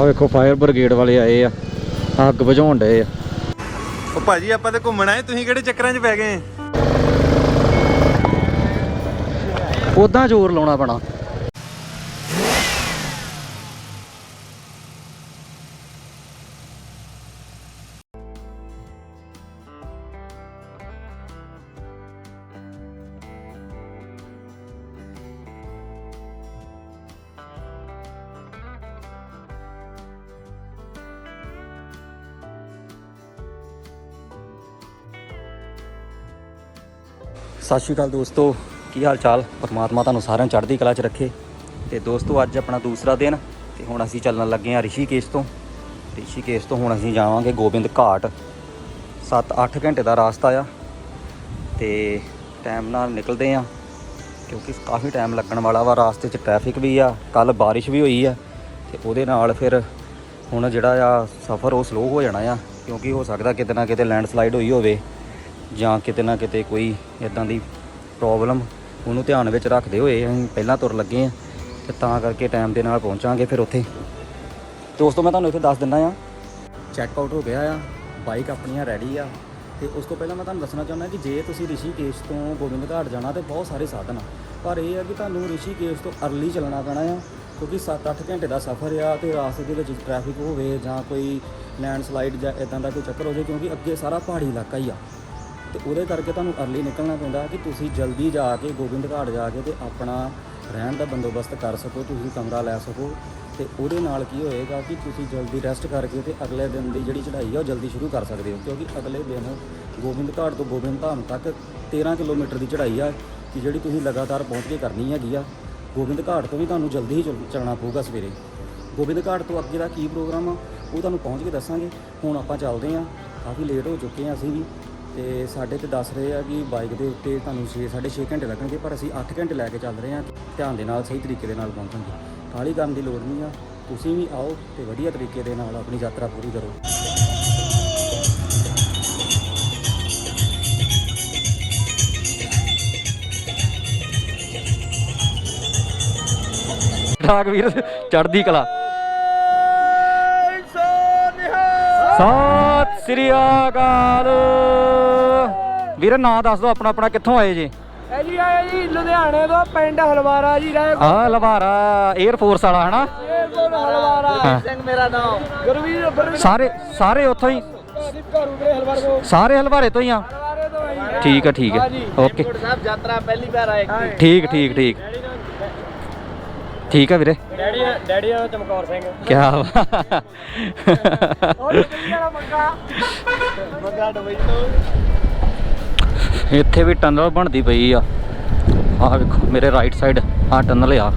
ਆ ਵੇਖੋ fire brigade ਵਾਲੇ ਆਏ ਆ ਅੱਗ ਬੁਝਾਉਣ ਡਏ ਆ। ਉਹ ਭਾਜੀ ਆਪਾਂ ਤੇ ਘੁੰਮਣ ਆਏ ਤੁਸੀਂ ਕਿਹੜੇ ਚੱਕਰਾਂ 'ਚ ਪੈ ਗਏ? ਉਦਾਂ ਜ਼ੋਰ ਲਾਉਣਾ ਪੈਣਾ। ਸਤਿ ਸ਼੍ਰੀ ਅਕਾਲ ਦੋਸਤੋ। ਕੀ ਹਾਲ ਚਾਲ ਪਰਮਾਤਮਾ ਤੁਹਾਨੂੰ ਸਾਰਿਆਂ ਨੂੰ ਚੜ੍ਹਦੀ ਕਲਾ 'ਚ ਰੱਖੇ। ਤੇ ਦੋਸਤੋ, ਅੱਜ ਆਪਣਾ ਦੂਸਰਾ ਦਿਨ ਤੇ ਹੁਣ ਅਸੀਂ ਚੱਲਣ ਲੱਗੇ ਹਾਂ ਰਿਸ਼ੀਕੇਸ਼ ਤੋਂ। ਰਿਸ਼ੀਕੇਸ਼ ਤੋਂ ਹੁਣ ਅਸੀਂ ਜਾਵਾਂਗੇ ਗੋਬਿੰਦ ਘਾਟ। 7-8 ਘੰਟੇ ਦਾ ਰਾਸਤਾ ਆ। ਤੇ ਟਾਈਮ ਨਾਲ ਨਿਕਲਦੇ ਆ ਕਿਉਂਕਿ ਕਾਫੀ ਟਾਈਮ ਲੱਗਣ ਵਾਲਾ ਵਾ। ਰਾਸਤੇ 'ਚ ਟ੍ਰੈਫਿਕ ਵੀ ਆ ਕੱਲ ਬਾਰਿਸ਼ ਵੀ ਹੋਈ ਆ। ਤੇ ਉਹਦੇ ਨਾਲ ਫਿਰ ਹੁਣ ਜਿਹੜਾ ਆ ਸਫ਼ਰ ਉਹ ਸਲੋ ਹੋ ਜਾਣਾ ਆ, ਕਿਉਂਕਿ ਹੋ ਸਕਦਾ ਕਿਤੇ ਨਾ ਕਿਤੇ ਲੈਂਡਸਲਾਈਡ ਹੋਈ ਹੋਵੇ। ਜਾਂ ਕਿਤੇ ਨਾ ਕਿਤੇ ਕੋਈ ਇਦਾਂ ਦੀ ਪ੍ਰੋਬਲਮ ਉਹਨੂੰ ਧਿਆਨ ਵਿੱਚ ਰੱਖਦੇ ਹੋਏ ਅਸੀਂ ਪਹਿਲਾਂ ਤੁਰ ਲੱਗੇ ਆ ਤੇ ਤਾਂ ਕਰਕੇ ਟਾਈਮ ਦੇ ਨਾਲ ਪਹੁੰਚਾਂਗੇ ਫਿਰ ਉੱਥੇ। ਦੋਸਤੋ, ਮੈਂ ਤੁਹਾਨੂੰ ਇੱਥੇ ਦੱਸ ਦਿੰਦਾ ਆ ਚੈੱਕ ਆਊਟ ਹੋ ਗਿਆ ਆ ਬਾਈਕ ਆਪਣੀਆਂ ਰੈਡੀ ਆ ਤੇ ਉਸ ਤੋਂ ਪਹਿਲਾਂ ਮੈਂ ਤੁਹਾਨੂੰ ਦੱਸਣਾ ਚਾਹੁੰਦਾ ਕਿ ਜੇ ਤੁਸੀਂ ਰਿਸ਼ੀਕੇਸ਼ ਤੋਂ ਗੋਬਿੰਦ ਘਾਟ ਜਾਣਾ ਤੇ ਬਹੁਤ ਸਾਰੇ ਸਾਧਨ ਆ। ਪਰ ਇਹ ਆ ਕਿ ਤੁਹਾਨੂੰ ਰਿਸ਼ੀਕੇਸ਼ ਤੋਂ ਅਰਲੀ ਚੱਲਣਾ ਪੈਣਾ ਆ, ਕਿਉਂਕਿ 7-8 ਘੰਟੇ ਦਾ ਸਫ਼ਰ ਆ ਤੇ ਰਾਸਤੇ ਦੇ ਵਿੱਚ ਟ੍ਰੈਫਿਕ ਹੋਵੇ ਜਾਂ ਕੋਈ ਲੈਂਡਸਲਾਈਡ ਜਾਂ ਇਦਾਂ ਦਾ ਕੋਈ ਚੱਕਰ ਹੋ ਜਾਵੇ ਕਿਉਂਕਿ ਅੱਗੇ ਸਾਰਾ ਪਹਾੜੀ ਇਲਾਕਾ ਹੀ ਆ। ਤੇ ਉਹਦੇ ਕਰਕੇ ਤੁਹਾਨੂੰ ਅਰਲੀ ਨਿਕਲਣਾ ਪੈਂਦਾ ਕਿ ਤੁਸੀਂ ਜਲਦੀ ਜਾ ਕੇ ਗੋਬਿੰਦ ਘਾਟ ਜਾ ਕੇ ਤੇ ਆਪਣਾ ਰਹਿਣ ਦਾ ਬੰਦੋਬਸਤ ਕਰ ਸਕੋ, ਤੁਸੀਂ ਕਮਰਾ ਲੈ ਸਕੋ ਤੇ ਉਹਦੇ ਨਾਲ ਕੀ ਹੋਏਗਾ ਕਿ ਤੁਸੀਂ ਜਲਦੀ ਰੈਸਟ ਕਰਕੇ ਤੇ ਅਗਲੇ ਦਿਨ ਦੀ ਜਿਹੜੀ ਚੜ੍ਹਾਈ ਆ ਉਹ ਜਲਦੀ ਸ਼ੁਰੂ ਕਰ ਸਕਦੇ ਹੋ, ਕਿਉਂਕਿ ਅਗਲੇ ਦਿਨ ਗੋਬਿੰਦ ਘਾਟ ਤੋਂ ਗੋਬਿੰਦ ਧਾਮ ਤੱਕ 13 ਕਿਲੋਮੀਟਰ ਦੀ ਚੜ੍ਹਾਈ ਆ ਕਿ ਜਿਹੜੀ ਤੁਸੀਂ ਲਗਾਤਾਰ ਪਹੁੰਚ ਕੇ ਕਰਨੀ ਹੈਗੀ ਆ। ਗੋਬਿੰਦ ਘਾਟ ਤੋਂ ਵੀ ਤੁਹਾਨੂੰ ਜਲਦੀ ਹੀ ਚੱਲਣਾ ਪਊਗਾ ਸਵੇਰੇ। ਗੋਬਿੰਦ ਘਾਟ ਤੋਂ ਅੱਗੇ ਦਾ ਕੀ ਪ੍ਰੋਗਰਾਮ ਆ, ਉਹ ਤੁਹਾਨੂੰ ਪਹੁੰਚ ਕੇ ਦੱਸਾਂਗੇ। ਹੁਣ ਆਪਾਂ ਚੱਲਦੇ ਆਂ ਕਾਫੀ ਲੇਟ ਹੋ ਚੁੱਕੇ ਆਂ ਅਸੀਂ ਵੀ। ਤੇ ਸਾਡੇ ਤੇ ਦੱਸ ਰਹੇ ਆ ਕਿ ਬਾਈਕ ਦੇ ਉੱਤੇ ਤੁਹਾਨੂੰ 6 6.5 ਘੰਟੇ ਲੱਗਣਗੇ ਪਰ ਅਸੀਂ 8 ਘੰਟੇ ਲੈ ਕੇ ਚੱਲ ਰਹੇ ਆਂ। ਧਿਆਨ ਦੇ ਨਾਲ ਸਹੀ ਤਰੀਕੇ ਦੇ ਨਾਲ ਪਹੁੰਚਾਂਗੇ ਕਾਹਲੀ ਕਰਨ ਦੀ ਲੋੜ ਨਹੀਂ ਆ। ਤੁਸੀਂ ਵੀ ਆਓ ਤੇ ਵਧੀਆ ਤਰੀਕੇ ਦੇ ਨਾਲ ਆਪਣੀ ਯਾਤਰਾ ਪੂਰੀ ਕਰੋ। ਠਾਕ ਵੀਰ ਚੜਦੀ ਕਲਾ। ਸਤਿ ਸ੍ਰੀ ਅਕਾਲ। ਵੀਰ ਨਾਂ ਦੱਸ ਦਿਓ ਆਪਣਾ ਆਪਣਾ ਕਿੱਥੋਂ ਆਏ ਜੀ? ਇਹ ਜੀ ਆਏ ਜੀ ਲੁਧਿਆਣੇ ਤੋਂ ਪਿੰਡ ਹਲਵਾਰਾ ਜੀ ਰਹਿ ਆ ਲਵਾਰਾ 에ਅਰ ਫੋਰਸ ਵਾਲਾ ਹਨਾ? ਹਲਵਾਰਾ ਸਿੰਘ ਮੇਰਾ ਨਾਮ ਗੁਰਵੀਰ ਗੁਰਵੀਰ ਸਾਰੇ ਸਾਰੇ ਉੱਥੋਂ ਹੀ? ਘਰੂ ਦੇ ਹਲਵਾਰੇ ਤੋਂ। ਸਾਰੇ ਹਲਵਾਰੇ ਤੋਂ ਹੀ ਆ? ਹਲਵਾਰੇ ਤੋਂ ਆਈ ਜੀ। ਠੀਕ ਆ ਠੀਕ ਆ। ਓਕੇ। ਸਾਹਿਬ ਯਾਤਰਾ ਪਹਿਲੀ ਵਾਰ ਆਏ। ਠੀਕ ਠੀਕ ਠੀਕ। ਠੀਕ ਆ ਵੀਰੇ? ਡੈਡੀ ਡੈਡੀ ਦਾ ਚਮਕੌਰ ਸਿੰਘ। ਕੀ ਮੰਗਾ? ਮੰਗਾ ਡੁਬਈ ਤੋਂ। ਇੱਥੇ ਵੀ ਟਨਲ ਬਣਦੀ ਪਈ ਆ। ਆ ਵੇਖੋ ਮੇਰੇ ਰਾਈਟ ਸਾਈਡ ਆ ਟਨਲ ਆ।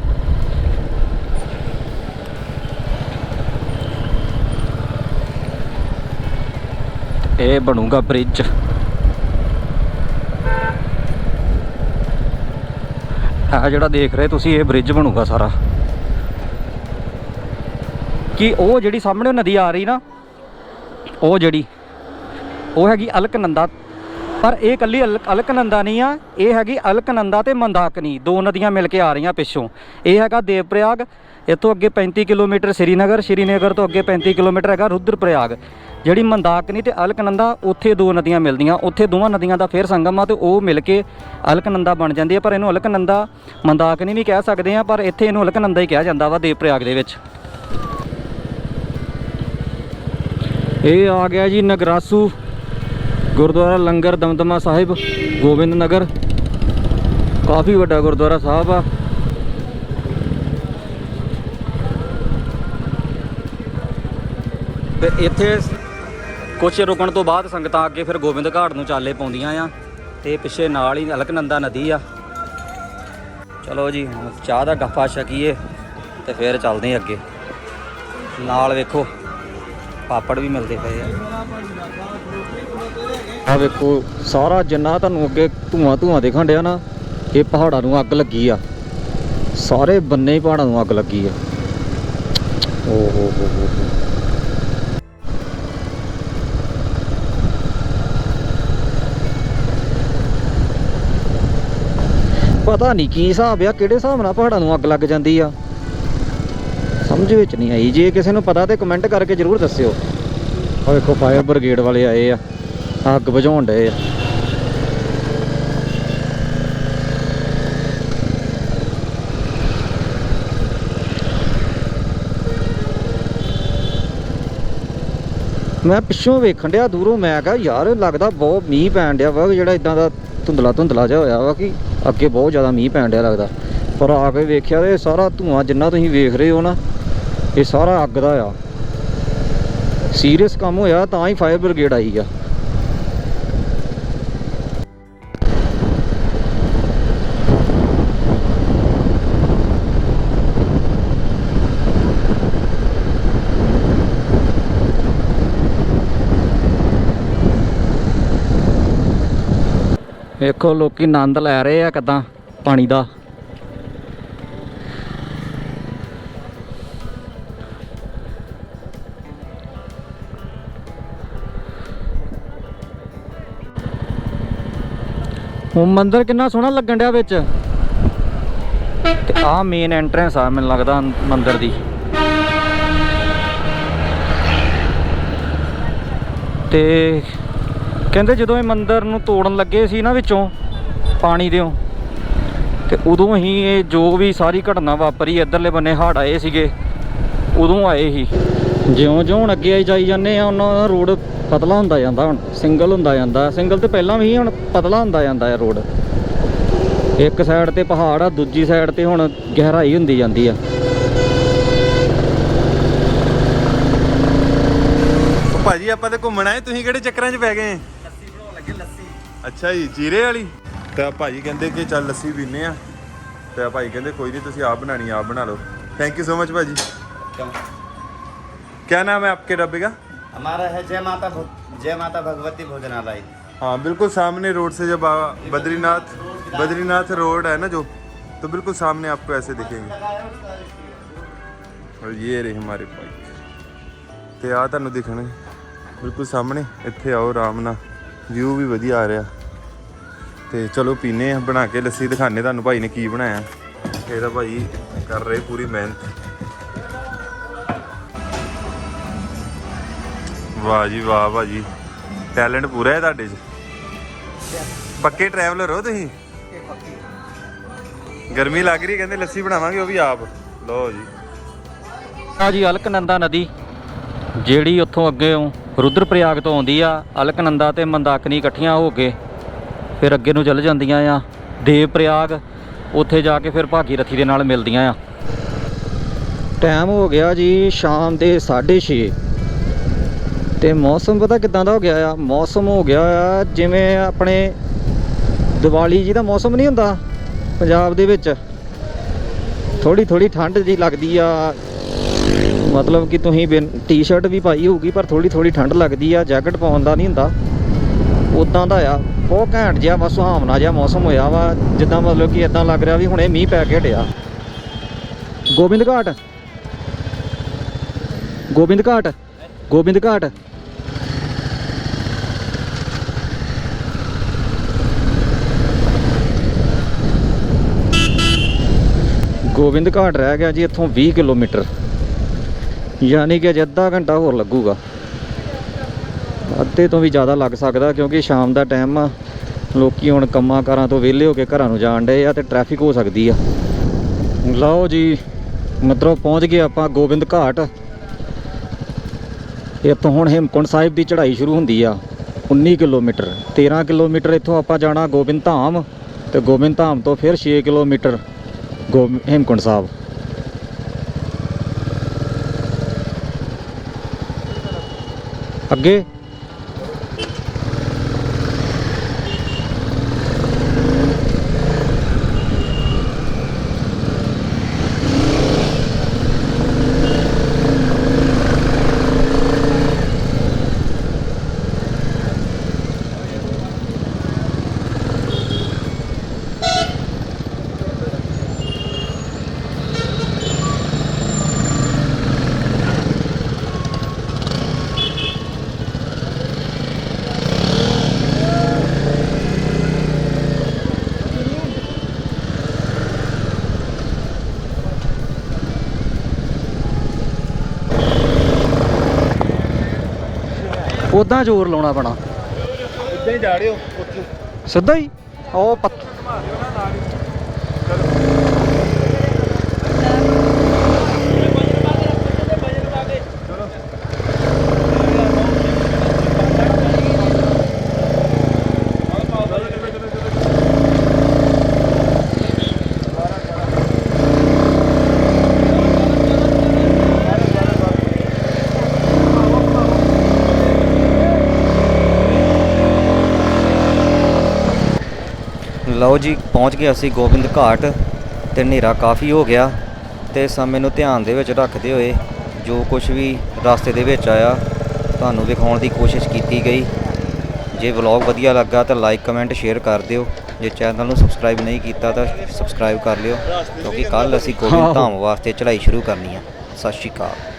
ਇਹ ਬਣੂਗਾ ਬ੍ਰਿਜ ਆ ਜਿਹੜਾ ਦੇਖ ਰਹੇ ਤੁਸੀਂ, ਇਹ ਬ੍ਰਿਜ ਬਣੂਗਾ ਸਾਰਾ। ਕਿ ਉਹ ਜਿਹੜੀ ਸਾਹਮਣੇ ਨਦੀ ਆ ਰਹੀ ਨਾ, ਉਹ ਜਿਹੜੀ, ਉਹ ਹੈਗੀ ਅਲਕਨੰਦਾ। ਪਰ ਇਹ ਕੱਲੀ ਅਲ- ਅਲਕਨੰਦਾ ਨਹੀਂ ਆ, ਇਹ ਹੈਗੀ ਅਲਕਨੰਦਾ ਤੇ ਮੰਦਾਕਨੀ, ਦੋ ਨਦੀਆਂ ਮਿਲ ਕੇ ਆ ਰਹੀਆਂ ਪਿੱਛੋਂ। ਇਹ ਹੈਗਾ ਦੇਵਪ੍ਰਯਾਗ ਇਹ ਤੋਂ ਅੱਗੇ 35 ਕਿਲੋਮੀਟਰ ਸ੍ਰੀਨਗਰ ਸ੍ਰੀਨਗਰ ਤੋਂ ਅੱਗੇ 35 ਕਿਲੋਮੀਟਰ ਹੈਗਾ ਰੁਦਰਪ੍ਰਯਾਗ। ਜਿਹੜੀ ਮੰਦਾਕਨੀ ਤੇ ਅਲਕਨੰਦਾ, ਉੱਥੇ ਦੋ ਨਦੀਆਂ ਮਿਲਦੀਆਂ। ਉੱਥੇ ਦੋਵਾਂ ਨਦੀਆਂ ਦਾ ਫੇਰ ਸੰਗਮ ਆ ਤੇ ਉਹ ਮਿਲ ਕੇ ਅਲਕਨੰਦਾ ਬਣ ਜਾਂਦੀ ਹੈ ਪਰ ਇਹਨੂੰ ਅਲਕਨੰਦਾ ਮੰਦਾਕਨੀ ਵੀ ਕਹਿ ਸਕਦੇ ਆ, ਪਰ ਇੱਥੇ ਇਹਨੂੰ ਅਲਕਨੰਦਾ ਹੀ ਕਿਹਾ ਜਾਂਦਾ ਵਾ ਦੇਵਪ੍ਰਯਾਗ ਦੇ ਵਿੱਚ। ਇਹ ਆ ਗਿਆ ਜੀ ਨਗਰਾਸੂ, ਗੁਰਦੁਆਰਾ ਲੰਗਰ ਦਮਦਮਾ ਸਾਹਿਬ, ਗੋਬਿੰਦ ਨਗਰ। ਕਾਫੀ ਵੱਡਾ ਗੁਰਦੁਆਰਾ ਸਾਹਿਬ ਆ। ਤੇ ਇੱਥੇ ਕੁਛ ਰੁਕਣ ਤੋਂ ਬਾਅਦ ਸੰਗਤਾਂ ਅੱਗੇ ਫਿਰ ਗੋਬਿੰਦ ਘਾਟ ਨੂੰ ਚਾਲੇ ਪਾਉਂਦੀਆਂ ਆ ਤੇ ਪਿੱਛੇ ਨਾਲ ਹੀ ਅਲਕਨੰਦਾ ਨਦੀ ਆ। ਚਲੋ ਜੀ ਚਾਹ ਦਾ ਗੱਫਾ ਛਕੀਏ ਤੇ ਫਿਰ ਚੱਲਦੇ ਅੱਗੇ। ਨਾਲ ਵੇਖੋ, ਪਾਪੜ ਵੀ ਮਿਲਦੇ ਪਏ ਆ। ਆ ਵੇਖੋ, ਸਾਰਾ ਜਿੰਨਾ ਤੁਹਾਨੂੰ ਅੱਗੇ ਧੂਆਂ ਧੂਆਂ ਦੇਖਣ ਡਿਆ ਨਾ, ਇਹ ਪਹਾੜਾਂ ਨੂੰ ਅੱਗ ਲੱਗੀ ਆ। ਸਾਰੇ ਬੰਨੇ ਹੀ ਪਹਾੜਾਂ ਨੂੰ ਅੱਗ ਲੱਗੀ ਆ। ਓ ਹੋ ਹੋ ਹੋ। ਪਤਾ ਨਹੀਂ ਕੀ ਹਿਸਾਬ ਆ, ਕਿਹੜੇ ਹਿਸਾਬ ਨਾਲ ਪਹਾੜਾਂ ਨੂੰ ਅੱਗ ਲੱਗ ਜਾਂਦੀ ਆ। ਸਮਝ ਵਿੱਚ ਨਹੀਂ ਆਈ। ਜੇ ਕਿਸੇ ਨੂੰ ਪਤਾ ਤੇ ਕਮੈਂਟ ਕਰਕੇ ਜਰੂਰ ਦੱਸਿਓ। ਆ ਵੇਖੋ ਫਾਇਰ ਬ੍ਰਿਗੇਡ ਵਾਲੇ ਆਏ ਆ। ਅੱਗ ਬੁਝਾਉਣ ਡਏ ਆ। ਮੈਂ ਪਿੱਛੋਂ ਵੇਖਣ ਡਿਆ, ਦੂਰੋਂ ਮੈਂ ਕਿਹਾ, ਯਾਰ, ਲੱਗਦਾ ਬਹੁਤ ਮੀਂਹ ਪੈਣ ਡਿਆ ਵਾ, ਜਿਹੜਾ ਇਦਾਂ ਦਾ ਧੁੰਦਲਾ ਧੁੰਦਲਾ ਜਿਹਾ ਹੋਇਆ ਵਾ ਕਿ ਅੱਗੇ ਬਹੁਤ ਜ਼ਿਆਦਾ ਮੀਂਹ ਪੈਣ ਡਿਆ ਲੱਗਦਾ। ਪਰ ਆ ਕੇ ਵੇਖਿਆ ਤੇ ਸਾਰਾ ਧੂਆਂ ਜਿੰਨਾ ਤੁਸੀਂ ਵੇਖ ਰਹੇ ਹੋ ਨਾ, ਇਹ ਸਾਰਾ ਅੱਗ ਦਾ ਆ। ਸੀਰੀਅਸ ਕੰਮ ਹੋਇਆ ਤਾਂ ਹੀ ਫਾਇਰ ਬ੍ਰਿਗੇਡ ਆਈ ਆ। ਵੇਖੋ ਲੋਕੀ ਆਨੰਦ ਲੈ ਰਹੇ ਆ ਕਿਦਾਂ ਪਾਣੀ ਦਾ। ਉਹ ਮੰਦਿਰ ਕਿੰਨਾ ਸੋਹਣਾ ਲੱਗਣ ਡਿਆ ਵਿੱਚ। ਤੇ ਆਹ ਮੇਨ ਐਂਟਰੈਂਸ ਆ, ਮੈਨੂੰ ਲੱਗਦਾ ਮੰਦਿਰ ਦੀ। ਤੇ ਕਹਿੰਦੇ ਜਦੋਂ ਇਹ ਮੰਦਿਰ ਨੂੰ ਤੋੜਨ ਲੱਗੇ ਸੀ ਨਾ ਵਿੱਚੋਂ ਪਾਣੀ ਦਿਓ, ਤੇ ਉਦੋਂ ਹੀ ਇਹ ਜੋ ਵੀ ਸਾਰੀ ਘਟਨਾ ਵਾਪਰੀ, ਇੱਧਰਲੇ ਬੰਨੇ ਹੜ ਆਏ ਸੀਗੇ, ਉਦੋਂ ਆਏ ਹੀ ਜਿਉਂ-ਜਿਉਂ ਹੁਣ ਅੱਗੇ ਆਈ ਜਾਈ ਜਾਂਦੇ ਆ, ਉਹਨਾਂ ਦਾ ਰੋਡ ਪਤਲਾ ਹੁੰਦਾ ਜਾਂਦਾ ਹੁਣ, ਸਿੰਗਲ ਹੁੰਦਾ ਜਾਂਦਾ। ਸਿੰਗਲ ਤੇ ਪਹਿਲਾਂ ਵੀ ਹੁਣ ਪਤਲਾ ਹੁੰਦਾ ਜਾਂਦਾ ਹੈ ਰੋਡ। ਇੱਕ ਸਾਈਡ ਤੇ ਪਹਾੜ ਆ, ਦੂਜੀ ਸਾਈਡ ਤੇ ਹੁਣ ਗਹਿਰਾਈ ਹੁੰਦੀ ਜਾਂਦੀ ਆ। ਭਾਜੀ ਆਪਾਂ ਤੇ ਘੁੰਮਣਾ ਆਏ ਤੁਸੀਂ ਕਿਹੜੇ ਚੱਕਰਾਂ 'ਚ ਪੈ ਗਏ? ਅੱਛਾ ਜੀ ਜੀਰੇ ਵਾਲੀ ਤੇ ਆ ਭਾਜੀ ਕਹਿੰਦੇ ਕਿ ਚੱਲ ਲੱਸੀ ਪੀਨੇ ਆ ਤੇ ਆ ਭਾਈ ਕਹਿੰਦੇ ਕੋਈ ਨਹੀਂ ਤੁਸੀਂ ਆਪ ਬਣਾਣੀ ਆਪ ਬਣਾ ਲਓ ਥੈਂਕ ਯੂ ਸੋ ਮਚ ਭਾਜੀ क्या नाम है आपके ढाबे का हमारा है जय माता भग- जय माता भगवती भोजनालय हाँ बिल्कुल सामने रोड से जब आ- बद्रीनाथ बद्रीनाथ रोड है ना जो तो बिल्कुल सामने आपको ऐसे दिखेंगे और ये रहे हमारे बाइक ਤੇ ਆ ਤੁਹਾਨੂੰ ਦਿਖਣੇ ਬਿਲਕੁਲ ਸਾਹਮਣੇ ਇੱਥੇ ਆਓ ਆਰਾਮ ਨਾਲ ਵਿਊ ਵੀ ਵਧੀਆ ਆ ਰਿਹਾ। ਤੇ ਚਲੋ ਪੀਨੇ ਆ, ਬਣਾ ਕੇ ਲੱਸੀ ਦਿਖਾਣੇ ਤੁਹਾਨੂੰ ਭਾਈ ਨੇ ਕੀ ਬਣਾਇਆ। ਇਹਦਾ ਭਾਈ ਕਰ ਰਹੇ ਪੂਰੀ ਮਿਹਨਤ। ਵਾਹ ਜੀ ਵਾਹ ਭਾਜੀ ਟੈਲੈਂਟ ਪੂਰਾ ਹੈ ਤੁਹਾਡੇ 'ਚ। ਪੱਕੇ ਟਰੈਵਲਰ ਹੋ ਤੁਸੀਂ? ਗਰਮੀ ਲੱਗ ਰਹੀ ਕਹਿੰਦੇ ਲੱਸੀ ਬਣਾਵਾਂਗੇ, ਉਹ ਵੀ ਆਪ। ਲਓ ਜੀ। ਆ ਜੀ, ਅਲਕਨੰਦਾ ਨਦੀ। ਜਿਹੜੀ ਉੱਥੋਂ ਅੱਗੇ ਰੁਦਰਪ੍ਰਯਾਗ ਤੋਂ ਆਉਂਦੀ ਆ, ਅਲਕਨੰਦਾ ਤੇ ਮੰਦਾਕਨੀ ਇਕੱਠੀਆਂ ਹੋ ਕੇ ਫਿਰ ਅੱਗੇ ਨੂੰ ਚੱਲ ਜਾਂਦੀਆਂ ਆ। ਦੇਵਪ੍ਰਯਾਗ ਉੱਥੇ ਜਾ ਕੇ ਫਿਰ ਭਾਗੀਰਥੀ ਦੇ ਨਾਲ ਮਿਲਦੀਆਂ ਆ। ਟਾਈਮ ਹੋ ਗਿਆ ਜੀ ਸ਼ਾਮ ਦੇ 6:30 ਤੇ ਮੌਸਮ ਪਤਾ ਕਿਦਾਂ ਦਾ ਹੋ ਗਿਆ ਆ? ਮੌਸਮ ਹੋ ਗਿਆ ਆ ਜਿਵੇਂ ਆਪਣੇ ਦੀਵਾਲੀ ਜੀ ਦਾ ਮੌਸਮ ਨਹੀਂ ਹੁੰਦਾ, ਪੰਜਾਬ ਦੇ ਵਿੱਚ। ਥੋੜੀ ਥੋੜੀ ਠੰਡ ਜੀ ਲੱਗਦੀ ਆ। ਮਤਲਬ ਕਿ ਤੁਸੀਂ ਬਿਨ ਟੀ-ਸ਼ਰਟ ਵੀ ਪਾਈ ਹੋਊਗੀ, ਪਰ ਥੋੜੀ ਥੋੜੀ ਠੰਡ ਲੱਗਦੀ ਆ ਜੈਕਟ ਪਾਉਣ ਦਾ ਨਹੀਂ ਹੁੰਦਾ। ਉਦਾਂ ਦਾ ਆ, ਬਹੁਤ ਘੈਂਟ ਜਿਹਾ ਵਾ ਸੁਹਾਵਣਾ ਜਿਹਾ ਮੌਸਮ ਹੋਇਆ ਵਾ, ਜਿੱਦਾਂ ਮਤਲਬ ਕਿ ਇਦਾਂ ਲੱਗ ਰਿਹਾ ਵੀ ਹੁਣੇ ਮੀਂਹ ਪੈ ਕੇ ਹਟਿਆ। ਗੋਬਿੰਦ ਘਾਟ। ਗੋਬਿੰਦ ਘਾਟ ਗੋਬਿੰਦ ਘਾਟ। ਗੋਬਿੰਦ ਘਾਟ ਰਹਿ ਗਿਆ ਜੀ ਇੱਥੋਂ 20 ਕਿਲੋਮੀਟਰ। ਯਾਨੀ ਕਿ ਅਜੇ ਅੱਧਾ ਘੰਟਾ ਹੋਰ ਲੱਗੂਗਾ। ਅੱਧੇ ਤੋਂ ਵੀ ਜ਼ਿਆਦਾ ਲੱਗ ਸਕਦਾ ਕਿਉਂਕਿ ਸ਼ਾਮ ਦਾ ਟਾਈਮ ਆ। ਲੋਕੀ ਹੁਣ ਕੰਮਾਂ ਕਾਰਾਂ ਤੋਂ ਵਿਹਲੇ ਹੋ ਕੇ ਘਰਾਂ ਨੂੰ ਜਾਣ ਡਏ ਆ ਤੇ ਟ੍ਰੈਫਿਕ ਹੋ ਸਕਦੀ ਆ। ਲਓ ਜੀ ਮਤਲਬ ਪਹੁੰਚ ਗਏ ਆਪਾਂ ਗੋਬਿੰਦ ਘਾਟ। ਇੱਥੋਂ ਹੁਣ ਹੇਮਕੁੰਟ ਸਾਹਿਬ ਦੀ ਚੜ੍ਹਾਈ ਸ਼ੁਰੂ ਹੁੰਦੀ ਆ 19 ਕਿਲੋਮੀਟਰ। 13 ਕਿਲੋਮੀਟਰ ਇੱਥੋਂ ਆਪਾਂ ਜਾਣਾ ਗੋਬਿੰਦ ਧਾਮ ਤੇ ਗੋਬਿੰਦ ਧਾਮ ਤੋਂ ਫਿਰ 6 ਕਿਲੋਮੀਟਰ ਗੋ ਹੇਮਕੁੰਟ ਸਾਹਿਬ। ਅੱਗੇ ਉਦਾਂ ਜ਼ੋਰ ਲਾਉਣਾ ਪੈਣਾ। ਇੱਦਾਂ ਹੀ ਜਾੜਿਓ ਉੱਥੇ। ਸਿੱਧਾ ਹੀ? ਉਹ ਪੱਤ ਲਓ ਜੀ, ਪਹੁੰਚ ਗਏ ਅਸੀਂ ਗੋਬਿੰਦ ਘਾਟ ਤੇ ਹਨੇਰਾ ਕਾਫੀ ਹੋ ਗਿਆ ਤੇ ਸਮੇਂ ਨੂੰ ਧਿਆਨ ਦੇ ਵਿੱਚ ਰੱਖਦੇ ਹੋਏ ਜੋ ਕੁਝ ਵੀ ਰਸਤੇ ਦੇ ਵਿੱਚ ਆਇਆ, ਤੁਹਾਨੂੰ ਵਿਖਾਉਣ ਦੀ ਕੋਸ਼ਿਸ਼ ਕੀਤੀ ਗਈ। ਜੇ ਵਲੌਗ ਵਧੀਆ ਲੱਗਾ ਤਾਂ ਲਾਈਕ, ਕਮੈਂਟ, ਸ਼ੇਅਰ ਕਰ ਦਿਓ। ਜੇ ਚੈਨਲ ਨੂੰ ਸਬਸਕ੍ਰਾਈਬ ਨਹੀਂ ਕੀਤਾ ਤਾਂ ਸਬਸਕ੍ਰਾਈਬ ਕਰ ਲਿਓ, ਕਿਉਂਕਿ ਕੱਲ ਅਸੀਂ ਗੋਬਿੰਦ ਧਾਮ ਵਾਸਤੇ ਚੜ੍ਹਾਈ ਸ਼ੁਰੂ ਕਰਨੀ ਆ। ਸਤਿ ਸ਼੍ਰੀ ਅਕਾਲ।